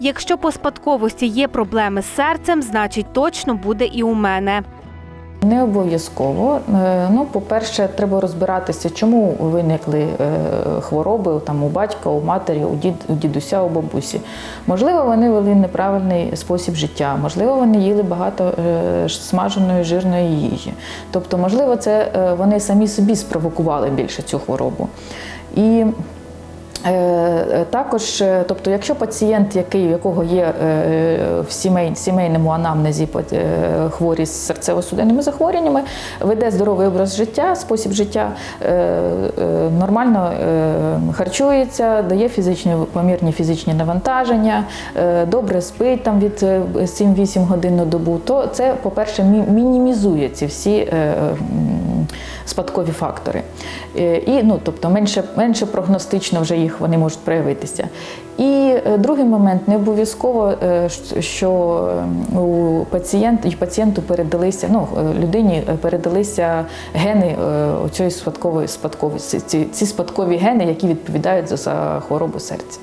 Якщо по спадковості є проблеми з серцем, значить точно буде і у мене. Не обов'язково. Е, Ну, по-перше, треба розбиратися, чому виникли е, хвороби там у батька, у матері, у дід, у дідуся, у бабусі. Можливо, вони вели неправильний спосіб життя, можливо, вони їли багато е, смаженої жирної їжі. Тобто, можливо, це вони самі собі спровокували більше цю хворобу. І Також, е, тобто, якщо пацієнт, який, у якого є е, в сімей, сімейному анамнезі е, хворі з серцево-судинними захворюваннями, веде здоровий образ життя, спосіб життя, е, е, нормально е, харчується, дає фізичні помірні фізичні навантаження, е, добре спить там від е, 7-8 годин на добу, то це, по-перше, мі- мінімізує ці всі е, спадкові фактори. Е, І, ну, тобто менше, менше прогностично вже їх вони можуть проявитися. І е, другий момент не обов'язково, е, що е, у пацієнт, і пацієнту передалися, ну, людині передалися гени цієї спадкової спадковості, ці, ці спадкові гени, які відповідають за, за хворобу серця.